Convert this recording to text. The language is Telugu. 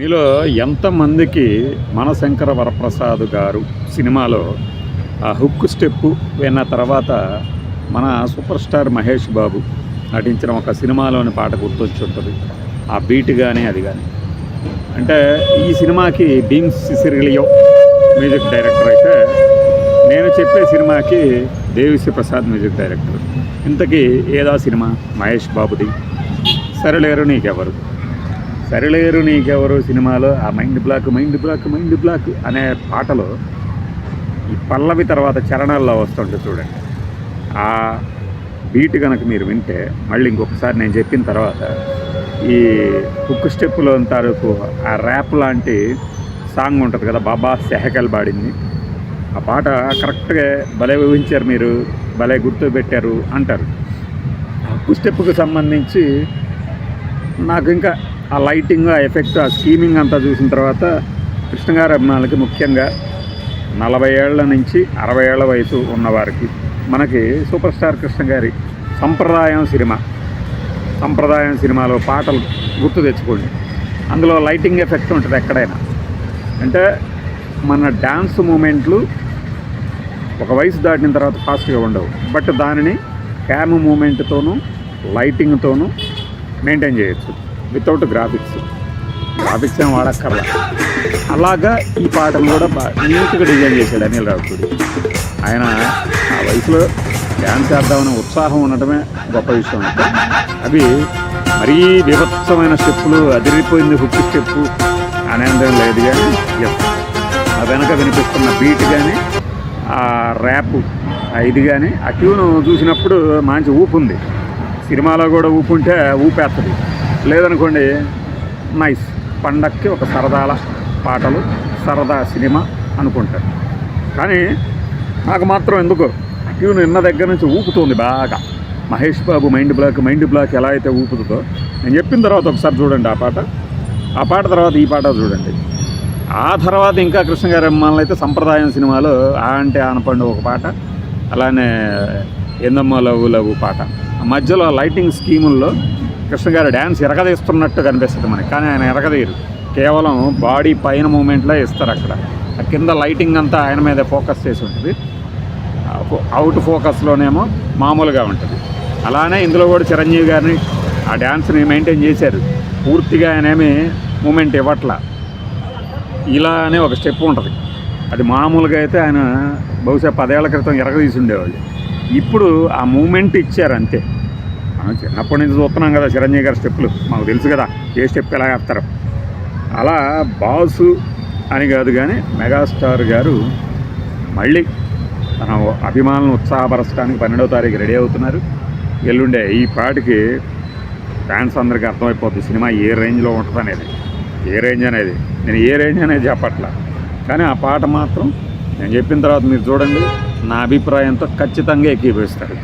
మీలో ఎంతమందికి మనశంకర వరప్రసాద్ గారు సినిమాలో ఆ హుక్ స్టెప్పు విన్న తర్వాత మన సూపర్ స్టార్ మహేష్ బాబు నటించిన ఒక సినిమాలోని పాట గుర్తొచ్చి ఉంటుంది ఆ బీట్ కానీ అది కానీ అంటే ఈ సినిమాకి భీమ్స్ సిసిరిలియో మ్యూజిక్ డైరెక్టర్ అయితే నేను చెప్పే సినిమాకి దేవిశ్రీ ప్రసాద్ మ్యూజిక్ డైరెక్టర్. ఇంతకీ ఏదా సినిమా? మహేష్ బాబుది. సరళేరు నీకెవరు సరిలేరు నీకెవరు సినిమాలో? ఆ mind block mind block mind block అనే పాటలో ఈ పల్లవి తర్వాత చరణాల్లో వస్తుంటే చూడండి. ఆ బీట్ కనుక మీరు వింటే మళ్ళీ ఇంకొకసారి నేను చెప్పిన తర్వాత ఈ హుక్ స్టెప్పులో తాలూకు ఆ ర్యాప్ లాంటి సాంగ్ ఉంటుంది కదా బాబా సెహకల్ పాడింది. ఆ పాట కరెక్ట్గా భలే ఊహించారు మీరు భలే గుర్తు పెట్టారు అంటారు. ఆ హుక్ స్టెప్కి సంబంధించి నాకు ఇంకా ఆ లైటింగ్ ఆ ఎఫెక్ట్ ఆ స్కీమింగ్ అంతా చూసిన తర్వాత కృష్ణగారి అభిమానులకి ముఖ్యంగా నలభై ఏళ్ళ నుంచి అరవై ఏళ్ళ వయసు ఉన్నవారికి మనకి సూపర్ స్టార్ కృష్ణ గారి సంప్రదాయం సినిమా. సంప్రదాయం సినిమాలో పాటలు గుర్తు తెచ్చుకోండి. అందులో లైటింగ్ ఎఫెక్ట్ ఉంటుంది ఎక్కడైనా. అంటే మన డ్యాన్స్ మూమెంట్లు ఒక వయసు దాటిన తర్వాత ఫాస్ట్గా ఉండవు. బట్ దానిని క్యామ్ మూమెంట్తోనూ లైటింగ్తోనూ మెయింటైన్ చేయొచ్చు. వితౌట్ గ్రాఫిక్స్ గ్రాఫిక్స్ ఏం వాడక్కర్లా. అలాగా ఈ పాటను కూడా బాగా నీట్గా డిజైన్ చేశాడు అనిల్ రావుపూడి. ఆయన ఆ వయసులో డ్యాన్స్ చేద్దామనే ఉత్సాహం ఉండటమే గొప్ప విషయం. అవి మరీ బీభత్సమైన స్టెప్పులు అదిరిపోయింది హుక్ స్టెప్ అనేందేం లేదు కానీ yes. ఆ వెనక వినిపిస్తున్న బీట్ కానీ ఆ ర్యాప్ ఇది కానీ ఆ ట్యూన్ చూసినప్పుడు మంచి ఊపు ఉంది. సినిమాలో కూడా ఊపు ఉంటే ఊపేస్తుంది లేదనుకోండి నైస్ పండక్కి ఒక సరదాల పాటలు సరదా సినిమా అనుకుంటారు. కానీ నాకు మాత్రం ఎందుకో ట్యూన్ నిన్న దగ్గర నుంచి ఊపుతుంది బాగా. Mahesh Babu mind block mind block ఎలా అయితే ఊపుతుందో నేను చెప్పిన తర్వాత ఒకసారి చూడండి ఆ పాట. ఆ పాట తర్వాత ఈ పాట చూడండి. ఆ తర్వాత ఇంకా కృష్ణ గారి అమ్మాయిలు అయితే సంప్రదాయం సినిమాలో ఆ అంటే ఆనపండు ఒక పాట అలానే ఎందమ్మ లవ్ లవ్ పాట. ఆ మధ్యలో లైటింగ్ స్కీముల్లో కృష్ణ గారు డ్యాన్స్ ఎరగదీస్తున్నట్టు కనిపిస్తుంది మనకి కానీ ఆయన ఎరగదీరు కేవలం బాడీ పైన మూమెంట్లో ఇస్తారు అక్కడ. ఆ కింద లైటింగ్ అంతా ఆయన మీద ఫోకస్ చేసి ఉంటుంది. అవుట్ ఫోకస్లోనేమో మామూలుగా ఉంటుంది. అలానే ఇందులో కూడా చిరంజీవి గారిని ఆ డ్యాన్స్ని మెయింటైన్ చేశారు. పూర్తిగా ఆయనేమి మూమెంట్ ఇవ్వట్లా. ఇలానే ఒక స్టెప్ ఉంటుంది. అది మామూలుగా అయితే ఆయన బహుశా పదేళ్ళ క్రితం ఎరగదీసి ఉండేవాళ్ళు. ఇప్పుడు ఆ మూమెంట్ ఇచ్చారు అంతే. మనం చిన్నప్పటి నుంచి చూస్తున్నాం కదా చిరంజీవి గారి స్టెప్పులు. మాకు తెలుసు కదా ఏ స్టెప్ ఎలా వేస్తారు. అలా బాసు అని కాదు కానీ మెగాస్టార్ గారు మళ్ళీ తన అభిమానులను ఉత్సాహపరచడానికి పన్నెండవ తారీఖు రెడీ అవుతున్నారు. ఎల్లుండే ఈ పాటికి ఫ్యాన్స్ అందరికీ అర్థమైపోతుంది సినిమా ఏ రేంజ్లో ఉంటుంది అనేది ఏ రేంజ్ అనేది. నేను ఏ రేంజ్ అనేది చెప్పట్లా. కానీ ఆ పాట మాత్రం నేను చెప్పిన తర్వాత మీరు చూడండి. నా అభిప్రాయంతో ఖచ్చితంగా ఎక్కిపిస్తారు